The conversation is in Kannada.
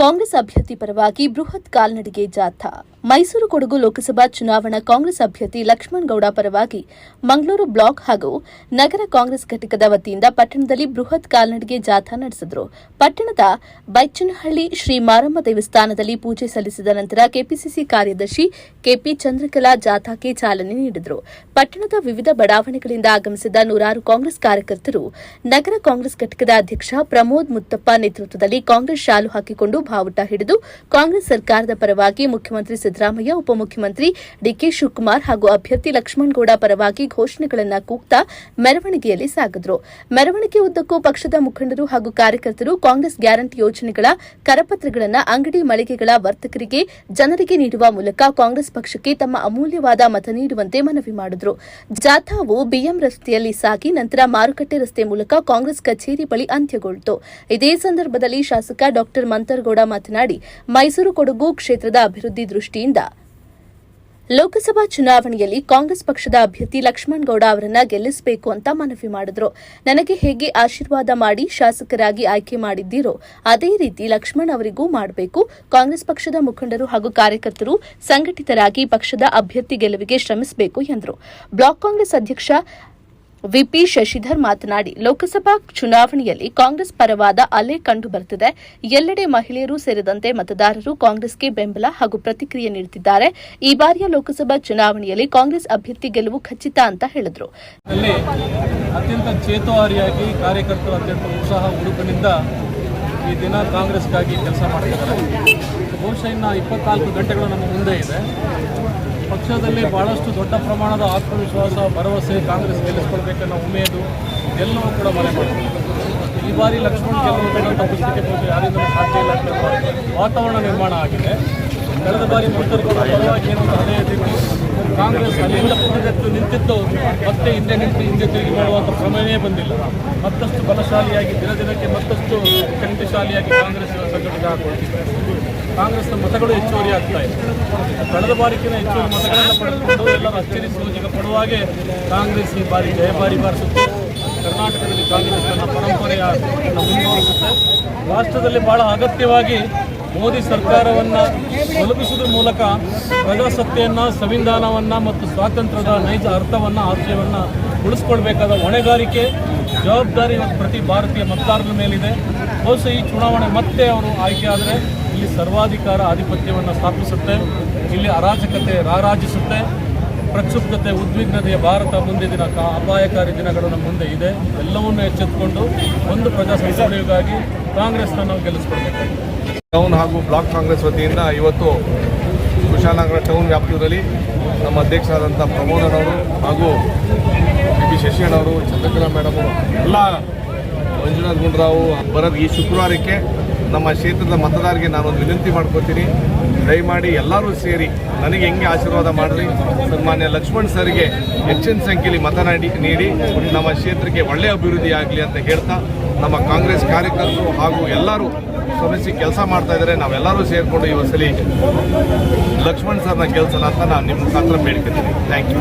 ಕಾಂಗ್ರೆಸ್ ಅಭ್ಯರ್ಥಿ ಪರವಾಗಿ ಬೃಹತ್ ಕಾಲ್ನಡಿಗೆ ಜಾಥಾ. ಮೈಸೂರು ಕೊಡಗು ಲೋಕಸಭಾ ಚುನಾವಣಾ ಕಾಂಗ್ರೆಸ್ ಅಭ್ಯರ್ಥಿ ಲಕ್ಷ್ಮಣ್ ಗೌಡ ಪರವಾಗಿ ಮಂಗಳೂರು ಬ್ಲಾಕ್ ಹಾಗೂ ನಗರ ಕಾಂಗ್ರೆಸ್ ಘಟಕದ ವತಿಯಿಂದ ಪಟ್ಟಣದಲ್ಲಿ ಬೃಹತ್ ಕಾಲ್ನಡಿಗೆ ಜಾಥಾ ನಡೆಸಿದರು. ಪಟ್ಟಣದ ಬೈಚನಹಳ್ಳಿ ಶ್ರೀ ಮಾರಮ್ಮ ದೇವಸ್ಥಾನದಲ್ಲಿ ಪೂಜೆ ಸಲ್ಲಿಸಿದ ನಂತರ ಕೆಪಿಸಿಸಿ ಕಾರ್ಯದರ್ಶಿ ಕೆಪಿ ಚಂದ್ರಕಲಾ ಜಾಥಾಕ್ಕೆ ಚಾಲನೆ ನೀಡಿದರು. ಪಟ್ಟಣದ ವಿವಿಧ ಬಡಾವಣೆಗಳಿಂದ ಆಗಮಿಸಿದ ನೂರಾರು ಕಾಂಗ್ರೆಸ್ ಕಾರ್ಯಕರ್ತರು ನಗರ ಕಾಂಗ್ರೆಸ್ ಘಟಕದ ಅಧ್ಯಕ್ಷ ಪ್ರಮೋದ್ ಮುತ್ತಪ್ಪ ನೇತೃತ್ವದಲ್ಲಿ ಕಾಂಗ್ರೆಸ್ ಶಾಲು ಹಾಕಿಕೊಂಡು ಬಾವುಟ ಹಿಡಿದು ಕಾಂಗ್ರೆಸ್ ಸರ್ಕಾರದ ಪರವಾಗಿ ಮುಖ್ಯಮಂತ್ರಿ ಸಿದ್ದರಾಮಯ್ಯ, ಉಪಮುಖ್ಯಮಂತ್ರಿ ಡಿಕೆ ಶಿವಕುಮಾರ್ ಹಾಗೂ ಅಭ್ಯರ್ಥಿ ಲಕ್ಷ್ಮಣಗೌಡ ಪರವಾಗಿ ಘೋಷಣೆಗಳನ್ನು ಕೂಗ್ತಾ ಮೆರವಣಿಗೆಯಲ್ಲಿ ಸಾಗಿದ್ರು. ಮೆರವಣಿಗೆ ಉದ್ದಕ್ಕೂ ಪಕ್ಷದ ಮುಖಂಡರು ಹಾಗೂ ಕಾರ್ಯಕರ್ತರು ಕಾಂಗ್ರೆಸ್ ಗ್ಯಾರಂಟಿ ಯೋಜನೆಗಳ ಕರಪತ್ರಗಳನ್ನು ಅಂಗಡಿ ಮಳಿಗೆಗಳ ವರ್ತಕರಿಗೆ ಜನರಿಗೆ ನೀಡುವ ಮೂಲಕ ಕಾಂಗ್ರೆಸ್ ಪಕ್ಷಕ್ಕೆ ತಮ್ಮ ಅಮೂಲ್ಯವಾದ ಮತ ನೀಡುವಂತೆ ಮನವಿ ಮಾಡಿದ್ರು. ಜಾಥಾವು ಬಿಎಂ ರಸ್ತೆಯಲ್ಲಿ ಸಾಗಿ ನಂತರ ಮಾರುಕಟ್ಟೆ ರಸ್ತೆ ಮೂಲಕ ಕಾಂಗ್ರೆಸ್ ಕಚೇರಿ ಬಳಿ ಅಂತ್ಯಗೊಳ್ಳಿತು ಇದೇ ಸಂದರ್ಭದಲ್ಲಿ ಶಾಸಕ ಡಾಕ್ಟರ್ ಮಂತರಗೌಡ ಮಾತನಾಡಿ ಮೈಸೂರು ಕೊಡಗು ಕ್ಷೇತ್ರದ ಅಭಿವೃದ್ಧಿ ದೃಷ್ಟಿಯಿಂದ ಲೋಕಸಭಾ ಚುನಾವಣೆಯಲ್ಲಿ ಕಾಂಗ್ರೆಸ್ ಪಕ್ಷದ ಅಭ್ಯರ್ಥಿ ಲಕ್ಷ್ಮಣ್ ಗೌಡ ಅವರನ್ನ ಗೆಲ್ಲಿಸಬೇಕು ಅಂತ ಮನವಿ ಮಾಡಿದ್ರು. ನನಗೆ ಹೇಗೆ ಆಶೀರ್ವಾದ ಮಾಡಿ ಶಾಸಕರಾಗಿ ಆಯ್ಕೆ ಮಾಡಿದ್ದೀರೋ ಅದೇ ರೀತಿ ಲಕ್ಷ್ಮಣ್ ಅವರಿಗೂ ಮಾಡಬೇಕು. ಕಾಂಗ್ರೆಸ್ ಪಕ್ಷದ ಮುಖಂಡರು ಹಾಗೂ ಕಾರ್ಯಕರ್ತರು ಸಂಘಟಿತರಾಗಿ ಪಕ್ಷದ ಅಭ್ಯರ್ಥಿ ಗೆಲುವಿಗೆ ಶ್ರಮಿಸಬೇಕು ಎಂದರು. ಬ್ಲಾಕ್ ಕಾಂಗ್ರೆಸ್ ಅಧ್ಯಕ್ಷ ವಿಪಿ ಶಶಿಧರ್ ಮಾತನಾಡಿ, ಲೋಕಸಭಾ ಚುನಾವಣೆಯಲ್ಲಿ ಕಾಂಗ್ರೆಸ್ ಪರವಾದ ಅಲೆ ಕಂಡು ಬರುತ್ತಿದೆ ಎಲ್ಲೆಡೆ ಮಹಿಳೆಯರು ಸೇರಿದಂತೆ ಮತದಾರರು ಕಾಂಗ್ರೆಸ್ಗೆ ಬೆಂಬಲ ಹಾಗೂ ಪ್ರತಿಕ್ರಿಯೆ ನೀಡುತ್ತಿದ್ದಾರೆ. ಈ ಬಾರಿಯ ಲೋಕಸಭಾ ಚುನಾವಣೆಯಲ್ಲಿ ಕಾಂಗ್ರೆಸ್ ಅಭ್ಯರ್ಥಿ ಗೆಲುವು ಖಚಿತ ಅಂತ ಹೇಳಿದರು. ಅತ್ಯಂತ ಚೇತುವಾರಿಯಾಗಿ ಕಾರ್ಯಕರ್ತರು ಅತ್ಯಂತ ಉತ್ಸಾಹ ಹುಡುಕನಿಂದ ಈ ದಿನ ಕಾಂಗ್ರೆಸ್ಗಾಗಿ ಕೆಲಸ ಮಾಡ್ತಿದ್ದಾರೆ. ಬಹುಶಃ ಇನ್ನು ಇಪ್ಪತ್ನಾಲ್ಕು ಗಂಟೆಗಳು ನಮ್ಮ ಮುಂದೆ ಇದೆ. ಪಕ್ಷದಲ್ಲಿ ಭಾಳಷ್ಟು ದೊಡ್ಡ ಪ್ರಮಾಣದ ಆತ್ಮವಿಶ್ವಾಸ, ಭರವಸೆ ಕಾಂಗ್ರೆಸ್ ಗೆಲ್ಲಿಸ್ಕೊಳ್ಬೇಕನ್ನೋ ಉಮೇದು ಎಲ್ಲವೂ ಕೂಡ ಮನೆ ಮಾಡ್ತೀವಿ ಈ ಬಾರಿ ಲಕ್ಷ್ಮಣ್ ಗೆಲ್ಲುವುದನ್ನು ಪುಸ್ತಕಕ್ಕೆ ಹೋಗಿ ಯಾರಿಂದ ಸಾಧ್ಯ ಇಲ್ಲ ಅಂತ ವಾತಾವರಣ ನಿರ್ಮಾಣ ಆಗಿದೆ. ಕಳೆದ ಬಾರಿ ಮಂತ್ರಿಗಳ ಪರವಾಗಿ ಏನು ಅದೇ ಕಾಂಗ್ರೆಸ್ ಅಲ್ಲಿಂದ ಪುನರೆತ್ತು ನಿಂತಿದ್ದು ಮತ್ತೆ ಹಿಂದೆ ನಿಂತು ಹಿಂದೆ ತಿರುಗಿ ಸಮಯವೇ ಬಂದಿಲ್ಲ. ಮತ್ತಷ್ಟು ಬಲಶಾಲಿಯಾಗಿ ದಿನ ದಿನಕ್ಕೆ ಮತ್ತಷ್ಟು ಶಕ್ತಿಶಾಲಿಯಾಗಿ ಕಾಂಗ್ರೆಸ್ ಸಂಘಟನೆ ಹಾಕೊಳ್ತಿದೆ ಕಾಂಗ್ರೆಸ್ನ ಮತಗಳು ಹೆಚ್ಚುವರಿ ಆಗ್ತಾ ಇದೆ. ಕಳೆದ ಬಾರಿಗಿನ ಹೆಚ್ಚುವರಿ ಮತಗಳನ್ನು ಪಡೆದುಕೊಂಡು ಎಲ್ಲರೂ ಅಚ್ಚರಿ ಪಡುವ ಪಡುವಾಗೆ ಕಾಂಗ್ರೆಸ್ ಈ ಬಾರಿ ಜಯಭಾರಿ ಬಾರಿಸುತ್ತೆ. ಕರ್ನಾಟಕದಲ್ಲಿ ಕಾಂಗ್ರೆಸ್ ತನ್ನ ಪರಂಪರೆಯ ಮುಂದುವರಿಸುತ್ತೆ ರಾಷ್ಟ್ರದಲ್ಲಿ ಬಹಳ ಅಗತ್ಯವಾಗಿ ಮೋದಿ ಸರ್ಕಾರವನ್ನು ತಲುಪಿಸುವುದರ ಮೂಲಕ ಪ್ರಜಾಸತ್ತೆಯನ್ನು, ಸಂವಿಧಾನವನ್ನು ಮತ್ತು ಸ್ವಾತಂತ್ರ್ಯದ ನೈಜ ಅರ್ಥವನ್ನು, ಆಶಯವನ್ನು ಉಳಿಸ್ಕೊಳ್ಬೇಕಾದ ಹೊಣೆಗಾರಿಕೆ, ಜವಾಬ್ದಾರಿ ಪ್ರತಿ ಭಾರತೀಯ ಮತದಾರರ ಮೇಲಿದೆ. ಬಹುಶಃ ಈ ಚುನಾವಣೆ ಮತ್ತೆ ಅವರು ಆಯ್ಕೆ ಆದರೆ ಇಲ್ಲಿ ಸರ್ವಾಧಿಕಾರ ಆಧಿಪತ್ಯವನ್ನು ಸ್ಥಾಪಿಸುತ್ತೆ, ಇಲ್ಲಿ ಅರಾಜಕತೆ ರಾರಾಜಿಸುತ್ತೆ, ಪ್ರಕ್ಷುಬ್ಧತೆ ಉದ್ವಿಗ್ನತೆಯ ಭಾರತ ಮುಂದೆ ದಿನ ಅಪಾಯಕಾರಿ ದಿನಗಳು ನಮ್ಮ ಮುಂದೆ ಇದೆ. ಎಲ್ಲವನ್ನೂ ಎಚ್ಚೆತ್ತುಕೊಂಡು ಒಂದು ಪ್ರಜಾಸತ್ತೆಗಾಗಿ ಕಾಂಗ್ರೆಸ್ನ ನಾವು ಗೆಲ್ಲಿಸ್ಕೊಳ್ಬೇಕು ಟೌನ್ ಹಾಗೂ ಬ್ಲಾಕ್ ಕಾಂಗ್ರೆಸ್ ವತಿಯಿಂದ ಇವತ್ತು ಕುಶಾಲನಗರ ಟೌನ್ ವ್ಯಾಪ್ತಿಯಲ್ಲಿ ನಮ್ಮ ಅಧ್ಯಕ್ಷರಾದಂಥ ಪ್ರಮೋದನವರು ಹಾಗೂ ಬಿ ಪಿ ಶಶಿಯಣ್ಣವರು ಚಂದ್ರಕಲಾ ಮೇಡಮು ಎಲ್ಲ ಮಂಜುನಾಥ್ ಗುಂಡ್ರಾವು ಬರೋದು ಈ ಶುಕ್ರವಾರಕ್ಕೆ ನಮ್ಮ ಕ್ಷೇತ್ರದ ಮತದಾರರಿಗೆ ನಾನೊಂದು ವಿನಂತಿ ಮಾಡ್ಕೋತೀನಿ. ದಯಮಾಡಿ ಎಲ್ಲರೂ ಸೇರಿ ನನಗೆ ಹೆಂಗೆ ಆಶೀರ್ವಾದ ಮಾಡಲಿ ಸನ್ಮಾನ್ಯ ಲಕ್ಷ್ಮಣ್ ಸರ್ಗೆ ಹೆಚ್ಚಿನ ಸಂಖ್ಯೆಯಲ್ಲಿ ಮತ ನೀಡಿ. ನಮ್ಮ ಕ್ಷೇತ್ರಕ್ಕೆ ಒಳ್ಳೆಯ ಅಭಿವೃದ್ಧಿ ಆಗಲಿ ಅಂತ ಹೇಳ್ತಾ, ನಮ್ಮ ಕಾಂಗ್ರೆಸ್ ಕಾರ್ಯಕರ್ತರು ಹಾಗೂ ಎಲ್ಲರೂ ಶ್ರಮಿಸಿ ಕೆಲಸ ಮಾಡ್ತಾ ಇದ್ದಾರೆ. ನಾವೆಲ್ಲರೂ ಸೇರಿಕೊಂಡು ಈ ಸಲ ಲಕ್ಷ್ಮಣ್ ಸರ್ನ ಕೆಲಸನ ಅಂತ ನಾನು ನಿಮ್ಮ ಮುಖಾಂತರ ಬೇಡ್ಕೊತೀನಿ ಥ್ಯಾಂಕ್ ಯು